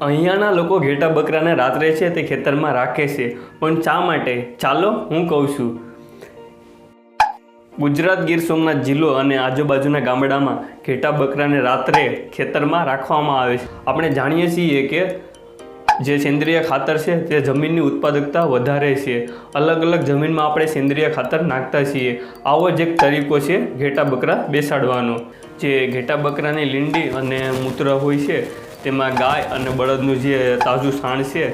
અહીંયાના લોકો ઘેટા બકરાને રાત્રે છે તે ખેતરમાં રાખે છે. પણ શા માટે? ચાલો હું કહું છું. ગુજરાત ગીર સોમનાથ જિલ્લો અને આજુબાજુના ગામડામાં ઘેટા બકરાને રાત્રે ખેતરમાં રાખવામાં આવે છે. આપણે જાણીએ છીએ કે જે સેન્દ્રિય ખાતર છે તે જમીનની ઉત્પાદકતા વધારે છે. અલગ અલગ જમીનમાં આપણે સેન્દ્રિય ખાતર નાખતા છીએ. આવો જ એક તરીકો છે ઘેટા બકરા બેસાડવાનો. જે ઘેટા બકરાની લીંડી અને મૂત્ર હોય છે તેમાં ગાય અને બળદનું જે તાજું સાણ છે,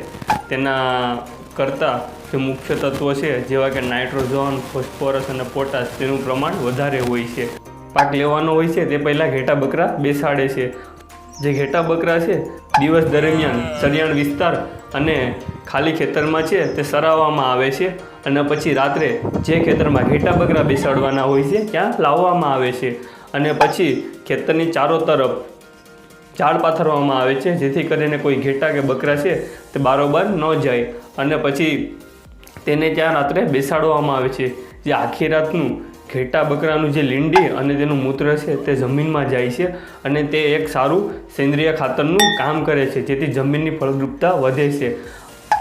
તેના કરતાં જે મુખ્ય તત્વો છે, જેવા કે નાઇટ્રોજન, ફોસ્ફોરસ અને પોટાશ, તેનું પ્રમાણ વધારે હોય છે. પાક લેવાનો હોય છે, તે પહેલાં ઘેટા બકરા બેસાડે છે. જે ઘેટા બકરા છે, દિવસ દરમિયાન સરિયાણ વિસ્તાર અને ખાલી ખેતરમાં છે, તે સરાવવામાં આવે છે અને પછી રાત્રે જે ખેતરમાં ઘેટા બકરા બેસાડવાના હોય છે, ત્યાં લાવવામાં આવે છે. અને પછી ખેતરની ચારો તરફ ઝાડ પાથરવામાં આવે છે, જેથી કરીને કોઈ ઘેટા કે બકરા છે તે બારોબાર ન જાય. અને પછી તેને ત્યાં રાત્રે બેસાડવામાં આવે છે. જે આખી રાતનું ઘેટા બકરાનું જે લીંડી અને તેનું મૂત્ર છે તે જમીનમાં જાય છે અને તે એક સારું સેન્દ્રિય ખાતરનું કામ કરે છે, જેથી જમીનની ફળદ્રુપતા વધે છે.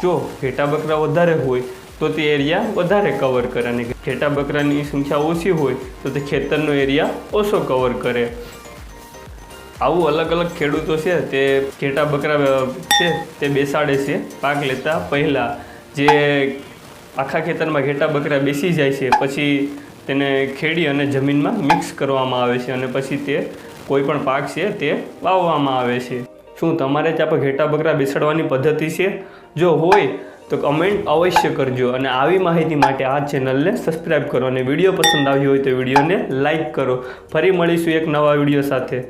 જો ઘેટા બકરા વધારે હોય, તો તે એરિયા વધારે કવર કરે અને ઘેટા બકરાની સંખ્યા ઓછી હોય, તો તે ખેતરનો એરિયા ઓછો કવર કરે. આવું અલગ અલગ ખેડૂતો છે, તે ઘેટા બકરા છે, તે બેસાડે છે, પાક લેતા પહેલાં. જે આખા ખેતરમાં ઘેટા બકરા બેસી જાય છે, પછી તેને ખેડી અને જમીનમાં મિક્સ કરવામાં આવે છે અને પછી તે કોઈ પણ પાક છે, તે વાવવામાં આવે છે. શું તમારે ત્યાં પણ ઘેટા બકરા બેસાડવાની પદ્ધતિ છે? જો હોય, તો કમેન્ટ અવશ્ય કરજો અને આવી માહિતી માટે આ ચેનલને સબસ્ક્રાઈબ કરો અને વીડિયો પસંદ આવ્યો હોય તો વિડીયોને લાઇક કરો. ફરી મળીશું એક નવા વીડિયો સાથે.